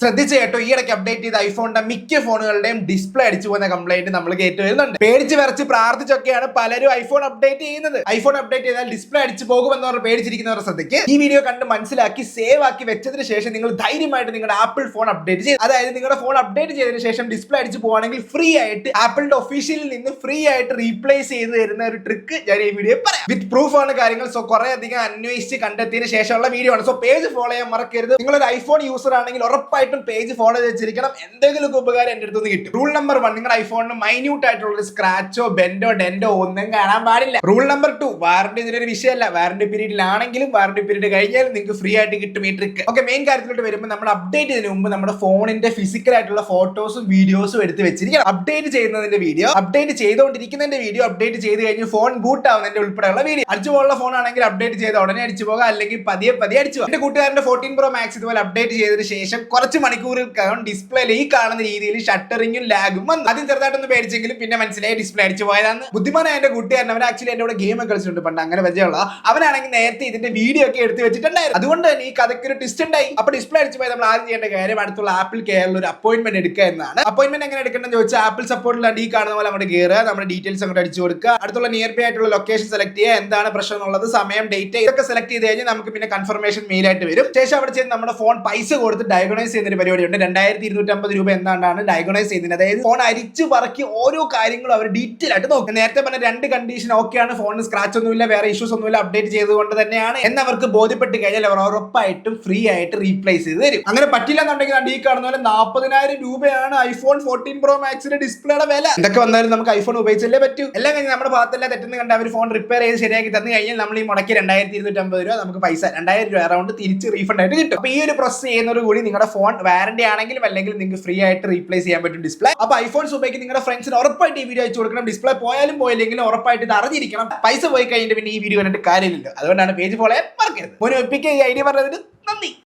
ശ്രദ്ധിച്ച കേട്ടോ. ഈ ഇടയ്ക്ക് അപ്ഡേറ്റ് ചെയ്ത ഐഫോണിന്റെ മിക്ക ഫോണുകളുടെയും ഡിസ്പ്ലേ അടിച്ചു പോകുന്ന കംപ്ലൈന്റ് നമ്മൾ കേട്ട് വരുന്നുണ്ട്. പേടിച്ച് വരച്ച് പ്രാർത്ഥിച്ചൊക്കെയാണ് പലരും ഐഫോൺ അപ്ഡേറ്റ് ചെയ്യുന്നത്. ഐഫോൺ അപ്ഡേറ്റ് ചെയ്താൽ ഡിസ്പ്ലേ അടിച്ചു പോകുമെന്ന് പറഞ്ഞ് പേടിച്ചിരിക്കുന്നവരുടെ ശ്രദ്ധയ്ക്ക്. ഈ വീഡിയോ കണ്ട് മനസ്സിലാക്കി സേവ് ആക്കി വെച്ചതിന് ശേഷം നിങ്ങൾ ധൈര്യമായിട്ട് നിങ്ങളുടെ ആപ്പിൾ ഫോൺ അപ്ഡേറ്റ് ചെയ്ത് അതായത് നിങ്ങളുടെ ഫോൺ അപ്ഡേറ്റ് ചെയ്തതിന് ശേഷം ഡിസ്പ്ലേ അടിച്ചു പോകുകയാണെങ്കിൽ ഫ്രീ ആയിട്ട് ആപ്പിളിന്റെ ഒഫീഷ്യലിൽ നിന്ന് ഫ്രീ ആയിട്ട് റീപ്ലേസ് ചെയ്ത് തരുന്ന ഒരു ട്രിക്ക് ഞാൻ ഈ വീഡിയോ പറയാം. വിത്ത് പ്രൂഫ് ആണ് കാര്യങ്ങൾ. സോ കുറെ അധികം അന്വേഷിച്ച് കണ്ടെത്തിയതിന് ശേഷമുള്ള വീഡിയോ ആണ്. സോ പേജ് ഫോളോ ചെയ്യാൻ മറക്കരുത്. നിങ്ങളൊരു ഐഫോൺ യൂസർ ആണെങ്കിൽ ഉറപ്പായിട്ടും പേജ് ഫോളോ ചെയ്ത് വെച്ചിരിക്കണം. എന്തെങ്കിലും ഉപകാരം എന്റെ അടുത്ത് നിന്ന് കിട്ടും. റൂൾ നമ്പർ വൺ നിങ്ങളുടെ ഐഫോണിന് മൈന്യൂട്ട് ആയിട്ടുള്ള ഒരു സ്ക്രാച്ചോ ബെൻഡോ ഡെൻഡോ ഒന്നും കാണാൻ പാടില്ല. റൂൾ നമ്പർ ടു വാറണ്ടി ഇതിനൊരു വിഷയമല്ല. വാറണ്ടി പീരീഡിലാണെങ്കിലും വാറണ്ടി പീരീഡ് കഴിഞ്ഞാൽ നിങ്ങൾക്ക് ഫ്രീ ആയിട്ട് കിട്ടും ഈ ട്രിക്ക് ഓക്കെ മെയിൻ കാര്യത്തിലോട്ട് വരുമ്പോൾ നമ്മൾ അപ്ഡേറ്റ് ചെയ്തതിന് മുമ്പ് നമ്മുടെ ഫോണിന്റെ ഫിസിക്കൽ ആയിട്ടുള്ള ഫോട്ടോസും വീഡിയോസും എടുത്ത് വെച്ചിരിക്കണം. അപ്ഡേറ്റ് ചെയ്യുന്നതിന്റെ വീഡിയോ അപ്ഡേറ്റ് ചെയ്തുകൊണ്ടിരിക്കുന്നതിന്റെ വീഡിയോ അപ്ഡേറ്റ് ചെയ്ത് കഴിഞ്ഞ് ഫോൺ ബൂട്ട് ആവുന്നതിന്റെ ഉൾപ്പെടെയുള്ള വീഡിയോ അടിച്ചു പോകുന്ന ഫോൺ ആണെങ്കിൽ അപ്ഡേറ്റ് ചെയ്ത ഉടനെ അടിച്ചു പോകാം. അല്ലെങ്കിൽ പതിയെ പതിയെ അടിച്ചു എന്റെ കൂട്ടുകാരന്റെ ഫോർട്ടീൻ പ്രോ മാക്സ് ഇതുപോലെ അപ്ഡേറ്റ് ചെയ്തതിന് ശേഷം കുറച്ച് മണിക്കൂറുകൾക്കകം ഡിസ്പ്ലേയിൽ ഈ കാണുന്ന രീതിയിൽ ഷട്ടറിങ്ങും ലാഗും വന്നു. ആദ്യം ചെറുതായിട്ടൊന്ന് പേടിച്ചെങ്കിലും പിന്നെ മനസ്സിലായി ഡിസ്പ്ലേ അടിച്ചു പോയതാണ് ബുദ്ധിമാനായ എന്റെ കൂട്ടുകാരൻ അവൻ ആക്ച്വലി എന്റെ കൂടെ ഗെയിം കളിച്ചിട്ടുണ്ട്. പണ്ട് അങ്ങനെ വെച്ചുള്ള അവനാണെങ്കിൽ നേരത്തെ ഇതിന്റെ വീഡിയോ ഒക്കെ എടുത്ത് വെച്ചിട്ടുണ്ടായിരുന്നു. അതുകൊണ്ട് തന്നെ ഈ കഥയ്ക്ക് ഒരു ട്വിസ്റ്റ് ഉണ്ടായി. അപ്പൊ ഡിസ്പ്ലേ അടിച്ചു പോയി നമ്മൾ ആദ്യം ചെയ്യേണ്ട കാര്യം അടുത്തുള്ള ആപ്പിൾ കെയറിൽ ഒരു അപ്പോയിന്റ്മെന്റ് എടുക്കുക എന്നാണ്. അപ്പോയിന്റ്മെന്റ് എങ്ങനെ എടുക്കണം ചോദിച്ചാൽ ആപ്പിൾ സപ്പോർട്ടിലാണ് ഈ കാണുന്ന പോലെ നമ്മുടെ കയറുക നമ്മുടെ ഡീറ്റെയിൽസ് അങ്ങോട്ട് അടിച്ചു കൊടുക്കുക. അടുത്തുള്ള നിയർ ബൈ ആയിട്ടുള്ള ലൊക്കേഷൻ സെലക്ട് ചെയ്യുക എന്താണ് പ്രശ്നം എന്നുള്ളത് സമയം ഡേറ്റ് ഇതൊക്കെ സെലക്ട് ചെയ്ത് കഴിഞ്ഞാൽ നമുക്ക് പിന്നെ കൺഫർമേഷൻ മെയിൽ ആയിട്ട് വരും. ശേഷം അവിടെ ചെയ്ത് നമ്മുടെ ഫോൺ പൈസ കൊടുത്ത് ഡയഗണൈസ് ചെയ്യുന്ന ഒരു പരിപാടിയുണ്ട്. രണ്ടായിരത്തി ഇരുന്നൂറ്റമ്പത് രൂപ എന്താണ്ടാണ് ഡയഗണൈസ് ചെയ്യുന്നത്. അതായത് ഫോൺ അരിച്ചു പറക്കി ഓരോ കാര്യങ്ങളും അവർ ഡീറ്റെയിൽ ആയിട്ട് നോക്കും. നേരത്തെ പറഞ്ഞ രണ്ട് കണ്ടീഷൻ ഓക്കെയാണ് ഫോണിന് സ്ക്രാച്ച് ഒന്നുമില്ല വേറെ ഇഷ്യൂസ് ഒന്നുമില്ല അപ്ഡേറ്റ് ചെയ്തുകൊണ്ട് തന്നെയാണ് എന്നവർക്ക് ബോധ്യപ്പെട്ട് കഴിഞ്ഞാൽ അവർ ഉറപ്പായിട്ടും ഫ്രീ ആയിട്ട് റീപ്ലേസ് ചെയ്ത് തരും. അങ്ങനെ പറ്റില്ല എന്നുണ്ടെങ്കിൽ ഈ കാണുന്ന പോലെ നാൽപ്പതിനായിരം രൂപയാണ് ഐഫോൺ ഫോർട്ടീൻ പ്രോ മാക്സിന്റെ ഡിസ്പ്ലേയുടെ വില. എന്തൊക്കെ വന്നാലും നമുക്ക് ഐഫോൺ ഉപയോഗിച്ചല്ലേ പറ്റൂ. എല്ലാം കഴിഞ്ഞ് നമ്മുടെ ഭാഗത്തെല്ലാം തെറ്റെന്ന് കണ്ട് അവർ ഫോൺ റിപ്പയർ ചെയ്ത് ശരിയാക്കി തന്നു കഴിഞ്ഞാൽ നമ്മൾ ഈ മുടക്കി രണ്ടായിരത്തി ഇരുന്നൂറ്റമ്പത് രൂപ നമുക്ക് പൈസ രണ്ടായിരം രൂപ അറൗണ്ട് തിരിച്ച് റീഫണ്ട് ആയിട്ട് കിട്ടും. അപ്പൊ ഈ ഒരു പ്രോസസ് ചെയ്യുന്നതോട് കൂടി നിങ്ങളുടെ ഫോൺ വാറണ്ടി ആണെങ്കിലും അല്ലെങ്കിൽ നിങ്ങൾക്ക് ഫ്രീ ആയിട്ട് റീപ്ലേസ് ചെയ്യാൻ പറ്റും ഡിസ്പ്ലേ അപ്പൊ ഐഫോൺസ് ഉപയോഗിക്കുന്ന നിങ്ങളുടെ ഫ്രണ്ട്സിന് ഉറപ്പായിട്ട് ഈ വീഡിയോ അയച്ചു കൊടുക്കണം. ഡിസ്പ്ലേ പോയാലും പോയില്ലെങ്കിലും ഉറപ്പായിട്ട് ഇത് അറിഞ്ഞിരിക്കണം. പൈസ പോയി കഴിഞ്ഞിട്ട് പിന്നെ ഈ വീഡിയോ കണ്ടിട്ട് കാര്യമില്ല അതുകൊണ്ടാണ് പേജ് ഫോളോ മറക്കരുത്. ഒരു ഒപ്പിക്കുക ഈ ഐഡിയ പറഞ്ഞതിന്